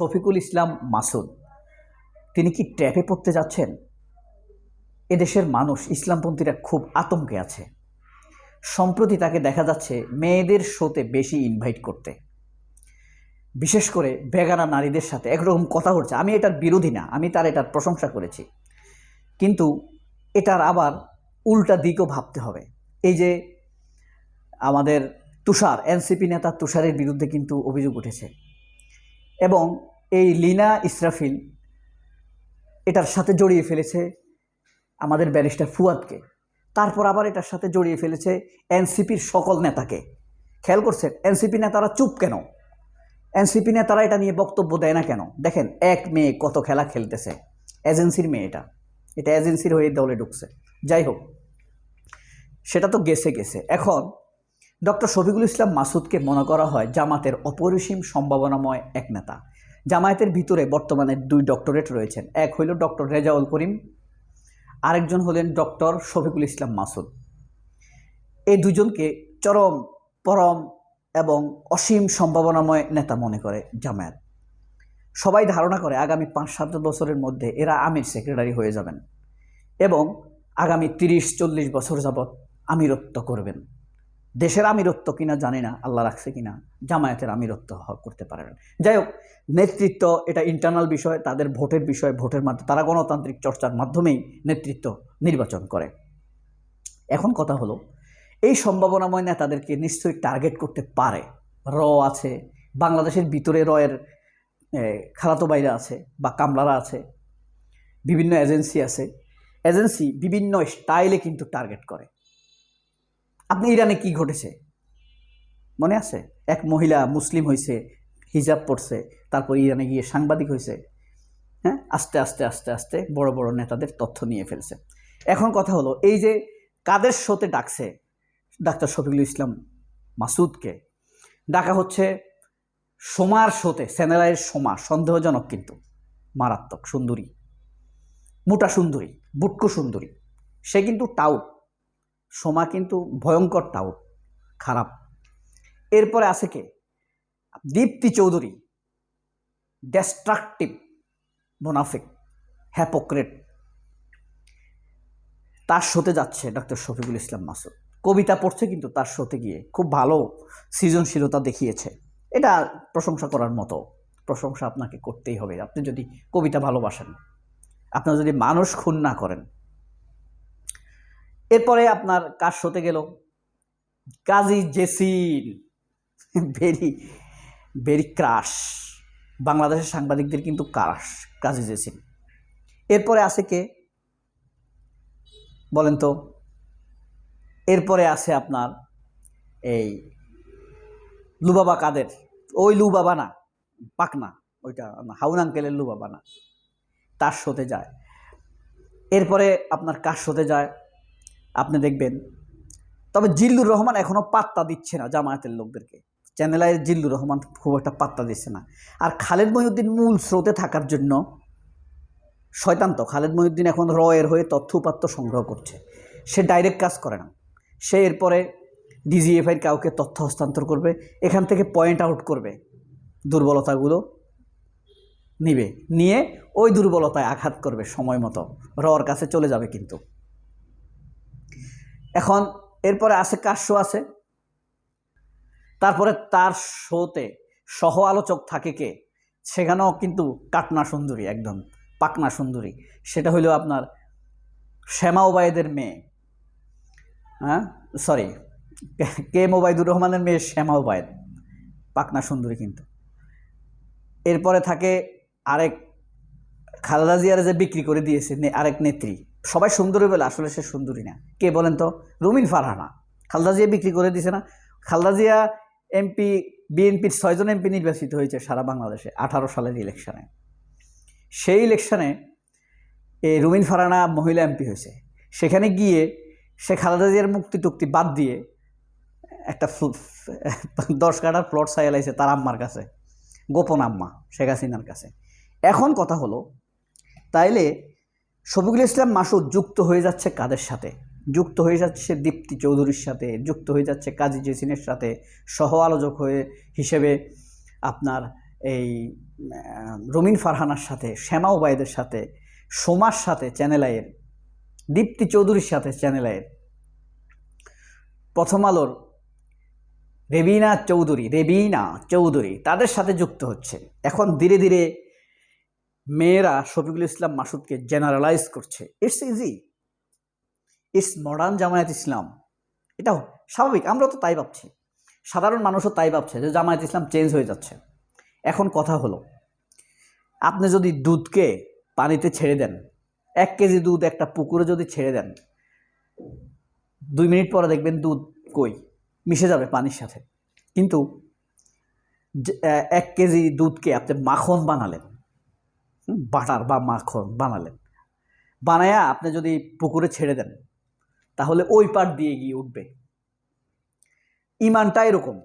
শফিকুল ইসলাম মাসুদ। তিনি কি ট্র্যাপে পড়তে যাচ্ছেন? এদেশের মানুষ ইসলামপন্থীরা খুব আতঙ্কে আছে। সম্প্রতি তাকে দেখা যাচ্ছে মেয়েদের শোতে বেশি ইনভাইট করতে। বিশেষ করে বেগানা নারীদের সাথে। একরকম কথা হচ্ছে আমি এটার বিরোধী না, আমি তার এটার প্রশংসা করেছি। কিন্তু এটার আবার উল্টা দিকও ভাবতে হবে। এই যে আমাদের তুষার, এনসিপি নেতা তুষারের বিরুদ্ধে কিন্তু অভিযোগ উঠেছে। এবং এই লিনা ইসরাফিল এটার সাথে জড়িয়ে ফেলেছে আমাদের ব্যারিস্টার ফুয়াদকে। তারপর আবার এটার সাথে জড়িয়ে ফেলেছে এনসিপির সকল নেতাকে। খেয়াল করছেন? এনসিপি নেতারা চুপ কেন? এনসিপি নেতারা এটা নিয়ে বক্তব্য দেয় না কেন? দেখেন, এক মেয়ে কত খেলা খেলতেছে। এজেন্সির মেয়ে এটা এটা এজেন্সির হয়ে দলে ঢুকছে। যাই হোক, সেটা তো গেছে গেছে। এখন ডক্টর শফিকুল ইসলাম মাসুদকে মনে করা হয় জামাতের অপরিসীম সম্ভাবনাময় এক নেতা। জামায়াতের ভিতরে বর্তমানে দুই ডক্টরেট রয়েছেন। এক হইল ডক্টর রেজাউল করিম, আরেকজন হলেন ডক্টর শফিকুল ইসলাম মাসুদ। এই দুজনকে চরম, পরম এবং অসীম সম্ভাবনাময় নেতা মনে করে জামায়াত। সবাই ধারণা করে আগামী পাঁচ সাত বছরের মধ্যে এরা আমির সেক্রেটারি হয়ে যাবেন এবং আগামী তিরিশ চল্লিশ বছর যাবৎ আমিরত্ব করবেন। দেশের আমিরত্ব কিনা জানি না, আল্লাহ রাখছে কিনা, জামায়াতের আমিরত্ব করতে পারে না। যাই হোক, নেতৃত্ব এটা ইন্টারনাল বিষয়, তাদের ভোটের বিষয়, ভোটের মাধ্যমে, তারা গণতান্ত্রিক চর্চার মাধ্যমেই নেতৃত্ব নির্বাচন করে। এখন কথা হলো, এই সম্ভাবনাময় নেতাদেরকে নিশ্চয়ই টার্গেট করতে পারে। র আছে, বাংলাদেশের ভিতরে রয়ের খালাতো বাইরা আছে বা কামলারা আছে, বিভিন্ন এজেন্সি আছে। এজেন্সি বিভিন্ন স্টাইলে কিন্তু টার্গেট করে। আপনি ইরানে কি ঘটেছে? মনে আছে? এক মহিলা মুসলিম হয়েছে হিজাব পড়ছে, তারপর ইরানে গিয়ে সাংবাদিক হয়েছে হ্যাঁ? আস্তে আস্তে আস্তে আস্তে বড় বড় নেতাদের তথ্য নিয়ে ফেলছে। এখন কথা হলো, এই যে কাদের শোতে ডাকছে ডাক্তার শফিকুল ইসলাম মাসুদকে ডাকা হচ্ছে সোমার শোতে স্যানেলাইয়ের সোমা, সন্দেহজনক কিন্তু, মারাত্মক, সুন্দরী। মোটা সুন্দরী, বুটকু সুন্দরী। সে কিন্তু টাউট সোমা কিন্তু ভয়ঙ্কর টাউট খারাপ। এরপরে আছে কে? দীপ্তি চৌধুরী ডেস্ট্রাকটিভ মোনাফিক হ্যাপোক্রেট তার শোতে যাচ্ছে ডক্টর শফিকুল ইসলাম মাসুদ। কবিতা পড়ছে কিন্তু তার শোতে গিয়ে, খুব ভালো সৃজনশীলতা দেখিয়েছে। এটা প্রশংসা করার মতো, প্রশংসা আপনাকে করতেই হবে। আপনি যদি কবিতা ভালোবাসেন, আপনার যদি মানুষ খুন না করেন এরপরে আপনার কার শোতে গেল। Kazi Jesin very very crush. বাংলাদেশের সাংবাদিকদের কিন্তু ক্রাশ, কাজী জেসিন এরপরে আছে কে? বলেন তো। এরপরে আছে আপনার এই লুবাবা কাদের। ওই লুবাবা না, পাকনা। ওইটা হাউন আঙ্কেলের লুবাবা না। তার শোতে যায়। এরপরে আপনার কার শোতে যায় আপনি দেখবেন। তবে জিল্লুর রহমান এখনও পাত্তা দিচ্ছে না জামায়াতের লোকদেরকে। চ্যানেলায় জিল্লুর রহমান খুব একটা পাত্তা দিচ্ছে না। আর খালেদ মহিউদ্দিন মূল স্রোতে থাকার জন্য শয়তান্ত খালেদ মহিউদ্দিন এখন রয়ের হয়ে তথ্য উপাত্ত সংগ্রহ করছে। সে ডাইরেক্ট কাজ করে না। সে এরপরে ডিজিএফআইয়ের কাউকে তথ্য হস্তান্তর করবে, এখান থেকে পয়েন্ট আউট করবে। দুর্বলতাগুলো নিবে, নিয়ে ওই দুর্বলতায় আঘাত করবে সময় মতো। রর কাছে চলে যাবে কিন্তু। এখন এরপরে আছে কার শো আছে? তারপরে তার শোতে সহ আলোচক থাকে কে? সেখানেও কিন্তু কাটনা সুন্দরী, একদম পাকনা সুন্দরী। সেটা হইল আপনার শ্যামা ওবায়দের মেয়ে। হ্যাঁ? সরি কে মোবাইদুর রহমানের মেয়ে? শ্যামা ওবায়দ। পাকনা সুন্দরী কিন্তু। এরপরে থাকে আরেক, খালেদা জিয়ার যে বিক্রি করে দিয়েছে আরেক নেত্রী। সবাই সুন্দরী বলে আসলে সে সুন্দরী না। কে বলেন তো? রুমিন ফারহানা। খালদা জিয়া বিক্রি করে দিয়েছে না। খালদা জিয়া এমপি বিএনপির ছয়জন এমপি নির্বাচিত হয়েছে সারা বাংলাদেশে আঠারো সালের ইলেকশনে। সেই ইলেকশনে এই রুমিন ফারানা মহিলা এমপি হয়েছে। সেখানে গিয়ে সে খালেদা জিয়ার মুক্তি টুক্তি বাদ দিয়ে একটা দশ কাটার প্লট সাইলাইছে তার আম্মার কাছে। গোপন আম্মা, শেখ হাসিনার কাছে। এখন কথা হলো, তাইলে শফিকুল ইসলাম মাসুদ যুক্ত হয়ে যাচ্ছে কাদের সাথে? যুক্ত হয়ে যাচ্ছে দীপ্তি চৌধুরীর সাথে, যুক্ত হয়ে যাচ্ছে কাজী জেসিনের সাথে সহ আলোচক হয়ে হিসেবে আপনার এই রমিন ফারহানার সাথে, শ্যামা ওবায়দের সাথে, সোমার সাথে চ্যানেল আইয়ের, দীপ্তি চৌধুরীর সাথে চ্যানেল আইয়ের। প্রথম আলোর রেবিনা চৌধুরী রেবিনা চৌধুরী তাদের সাথে যুক্ত হচ্ছে। এখন ধীরে ধীরে মেয়েরা শফিকুল ইসলাম মাসুদকে জেনারেলাইজ করছে। It's easy it's modern Jamaat Islam. এটা স্বাভাবিক আমরা তো তাই ভাবছি। সাধারণ মানুষও তাই ভাবছে যে জামায়াত ইসলাম চেঞ্জ হয়ে যাচ্ছে। এখন কথা হলো, আপনি যদি দুধকে পানিতে ছেড়ে দেন, এক কেজি দুধ একটা পুকুরে যদি ছেড়ে দেন, দুই মিনিট পরে দেখবেন দুধ কই? মিশে যাবে পানির সাথে। কিন্তু এক কেজি দুধকে আপনি মাখন বানালেন বাটার বা মাখন বানালেন। বানায়া আপনি যদি পুকুরে ছেড়ে দেন, তাহলে ওই পার দিয়ে গিয়ে উঠবে। ইমানটা এরকম।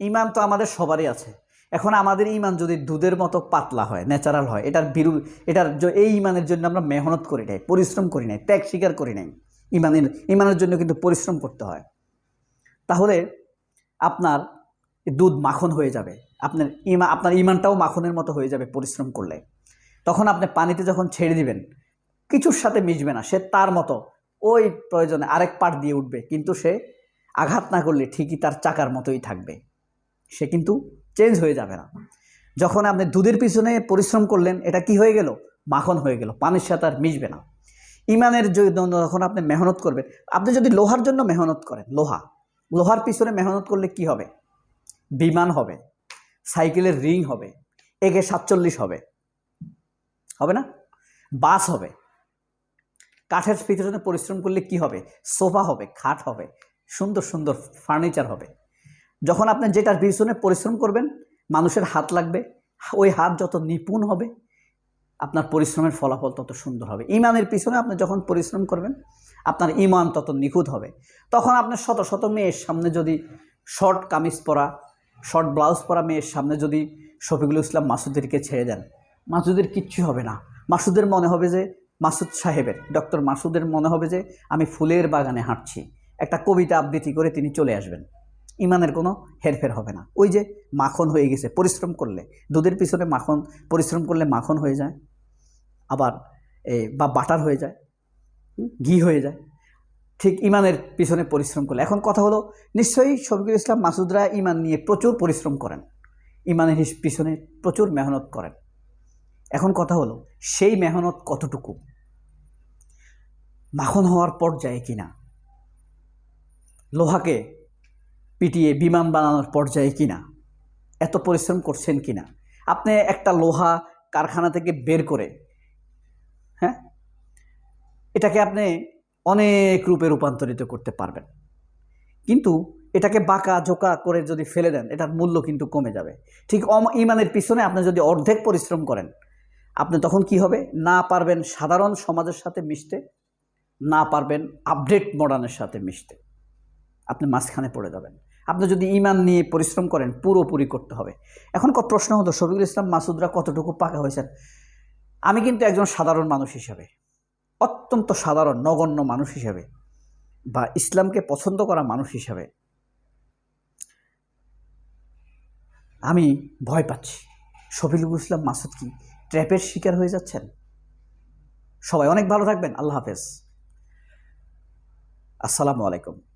ইমান তো আমাদের সবারই আছে। এখন আমাদের ইমান যদি দুধের মতো পাতলা হয় ন্যাচারাল হয়, এটার বিরু, এটার এই ইমানের জন্য আমরা মেহনত করি নাই, পরিশ্রম করি নাই, ত্যাগ স্বীকার করি নাই। ইমানের ইমানের জন্য কিন্তু পরিশ্রম করতে হয়। তাহলে আপনার দুধ মাখন হয়ে যাবে। আপনার ইমা, আপনার ইমানটাও মাখনের মতো হয়ে যাবে পরিশ্রম করলে। তখন আপনি পানিতে যখন ছেড়ে দিবেন, কিছুর সাথে মিশবে না, সে তার মতো ওই প্রয়োজনে আরেক পাট দিয়ে উঠবে, কিন্তু সে আঘাত না করলে ঠিকই তার চাকার মতোই থাকবে। সে কিন্তু চেঞ্জ হয়ে যাবে না। যখন আপনি দুধের পিছনে পরিশ্রম করলেন, এটা কি হয়ে গেল? মাখন হয়ে গেল, পানির সাথে আর মিশবে না। ইমানের জন্য যখন আপনি মেহনত করবেন, আপনি যদি লোহার জন্য মেহনত করেন, লোহা, লোহার পিছনে মেহনত করলে কি হবে? বিমান হবে, সাইকেলের রিং হবে, একে সাতচল্লিশ হবে। হবে না? বাস হবে। কাঠের পিছনে পরিশ্রম করলে কি হবে? সোফা হবে, খাট হবে, সুন্দর সুন্দর ফার্নিচার হবে। যখন আপনি যেটার পিছনে পরিশ্রম করবেন, মানুষের হাত লাগবে, ওই হাত যত নিপুণ হবে, আপনার পরিশ্রমের ফলাফল তত সুন্দর হবে। ইমানের পিছনে আপনি যখন পরিশ্রম করবেন, আপনার ইমান তত নিখুঁত হবে। তখন আপনার শত শত মেয়ের সামনে যদি শর্ট কামিজ পরা শর্ট ব্লাউজ পরা মেয়ের সামনে যদি শফিকুল ইসলাম মাসুদেরকে ছেড়ে দেন মাসুদের কিচ্ছু হবে না। মাসুদের মনে হবে যে, মাসুদ সাহেবের, ডক্টর মাসুদের মনে হবে যে, আমি ফুলের বাগানে হাঁটছি। একটা কবিতা আবৃত্তি করে তিনি চলে আসবেন। ইমানের কোনো হেরফের হবে না। ওই যে মাখন হয়ে গেছে, পরিশ্রম করলে। দুধের পিছনে মাখন, পরিশ্রম করলে মাখন হয়ে যায়। আবার বা বাটার হয়ে যায়। ঘি হয়ে যায়। ঠিক ইমানের পিছনে পরিশ্রম করলে। এখন কথা হলো, নিশ্চয়ই শফিকুল ইসলাম মাসুদরা ইমান নিয়ে প্রচুর পরিশ্রম করেন। ইমানের পিছনে প্রচুর মেহনত করেন। এখন কথা হলো, সেই মেহনত কতটুকু? মাখন হওয়ার পর্যায়ে কিনা লোহাকে পিটিয়ে বিমান বানানোর পর্যায়ে কিনা এত পরিশ্রম করছেন কিনা আপনি একটা লোহা কারখানা থেকে বের করে হ্যাঁ? এটাকে আপনি অনেক রূপে রূপান্তরিত করতে পারবেন। কিন্তু এটাকে বাঁকা জোকা করে যদি ফেলে দেন, এটার মূল্য কিন্তু কমে যাবে। ঠিক ইমানের পিছনে আপনি যদি অর্ধেক পরিশ্রম করেন আপনি তখন কি হবে? না পারবেন সাধারণ সমাজের সাথে মিশতে, না পারবেন আপডেট মডার্নের সাথে মিশতে। আপনি মাঝখানে পড়ে যাবেন। আপনি যদি ইমান নিয়ে পরিশ্রম করেন, পুরোপুরি করতে হবে। এখন প্রশ্ন হতো, শফিকুল ইসলাম মাসুদরা কতটুকু পাকা হয়েছেন? আমি কিন্তু একজন সাধারণ মানুষ হিসাবে, অত্যন্ত সাধারণ, নগণ্য মানুষ হিসাবে, বা ইসলামকে পছন্দ করা মানুষ হিসাবে, আমি ভয় পাচ্ছি। শফিকুল ইসলাম মাসুদ কি? ট্র্যাপের শিকার হয়ে যাচ্ছেন। সবাই অনেক ভালো থাকবেন। আল্লাহ হাফেজ। আসসালামু আলাইকুম।